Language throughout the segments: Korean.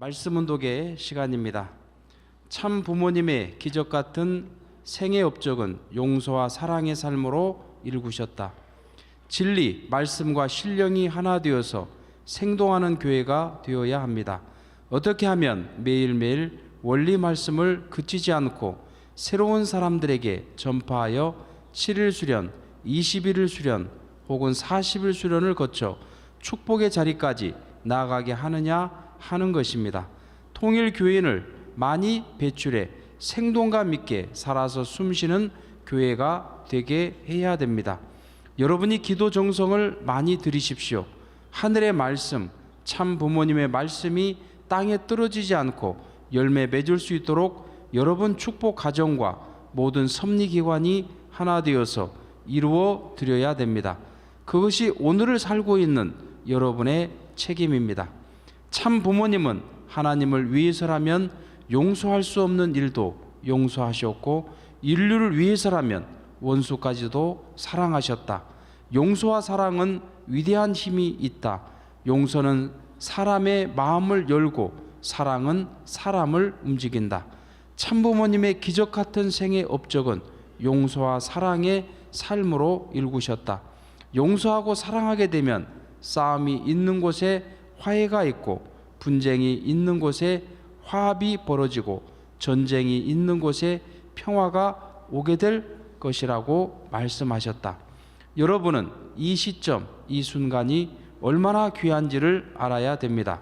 말씀 운독의 시간입니다. 참 부모님의 기적 같은 생애 업적은 용서와 사랑의 삶으로 일구셨다. 진리, 말씀과 신령이 하나 되어서 생동하는 교회가 되어야 합니다. 어떻게 하면 매일매일 원리 말씀을 그치지 않고 새로운 사람들에게 전파하여 7일 수련, 21일 수련 혹은 40일 수련을 거쳐 축복의 자리까지 나아가게 하느냐 하는 것입니다. 통일 교인을 많이 배출해 생동감 있게 살아서 숨쉬는 교회가 되게 해야 됩니다. 여러분이 기도 정성을 많이 들이십시오. 하늘의 말씀, 참 부모님의 말씀이 땅에 떨어지지 않고 열매 맺을 수 있도록 여러분 축복 가정과 모든 섭리 기관이 하나 되어서 이루어 드려야 됩니다. 그것이 오늘을 살고 있는 여러분의 책임입니다. 참 부모님은 하나님을 위해서라면 용서할 수 없는 일도 용서하셨고 인류를 위해서라면 원수까지도 사랑하셨다. 용서와 사랑은 위대한 힘이 있다. 용서는 사람의 마음을 열고 사랑은 사람을 움직인다. 참부모님의 기적 같은 생의 업적은 용서와 사랑의 삶으로 일구셨다. 용서하고 사랑하게 되면 싸움이 있는 곳에 화해가 있고 분쟁이 있는 곳에 화합이 벌어지고 전쟁이 있는 곳에 평화가 오게 될 것이라고 말씀하셨다. 여러분은 이 시점, 이 순간이 얼마나 귀한지를 알아야 됩니다.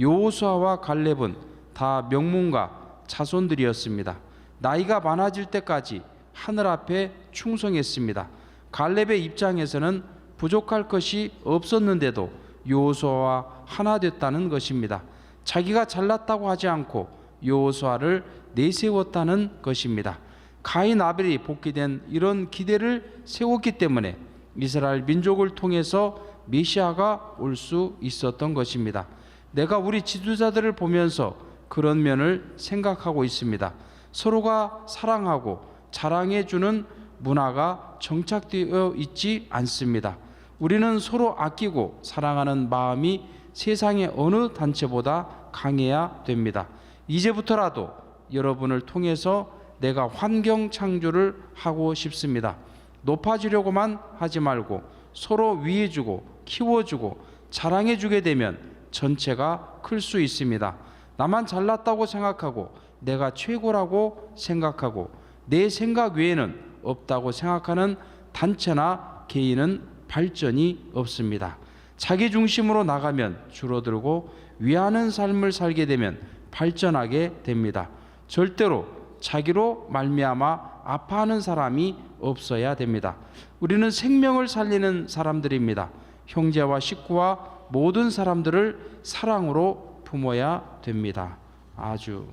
요호수아와 갈렙은 다 명문가 자손들이었습니다. 나이가 많아질 때까지 하늘 앞에 충성했습니다. 갈렙의 입장에서는 부족할 것이 없었는데도 요호수아와 하나 됐다는 것입니다. 자기가 잘났다고 하지 않고 요호수아를 내세웠다는 것입니다. 가인 아벨이 복귀된 이런 기대를 세웠기 때문에 이스라엘 민족을 통해서 메시아가 올 수 있었던 것입니다. 내가 우리 지도자들을 보면서 그런 면을 생각하고 있습니다. 서로가 사랑하고 자랑해 주는 문화가 정착되어 있지 않습니다. 우리는 서로 아끼고 사랑하는 마음이 세상의 어느 단체보다 강해야 됩니다. 이제부터라도 여러분을 통해서 내가 환경 창조를 하고 싶습니다. 높아지려고만 하지 말고 서로 위해주고 키워주고 자랑해주게 되면 전체가 클 수 있습니다. 나만 잘났다고 생각하고 내가 최고라고 생각하고 내 생각 외에는 없다고 생각하는 단체나 개인은 발전이 없습니다. 자기 중심으로 나가면 줄어들고 위하는 삶을 살게 되면 발전하게 됩니다. 절대로 자기로 말미암아 아파하는 사람이 없어야 됩니다. 우리는 생명을 살리는 사람들입니다. 형제와 식구와 모든 사람들을 사랑으로 품어야 됩니다. 아주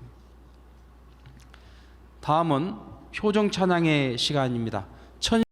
다음은 효정 찬양의 시간입니다. 천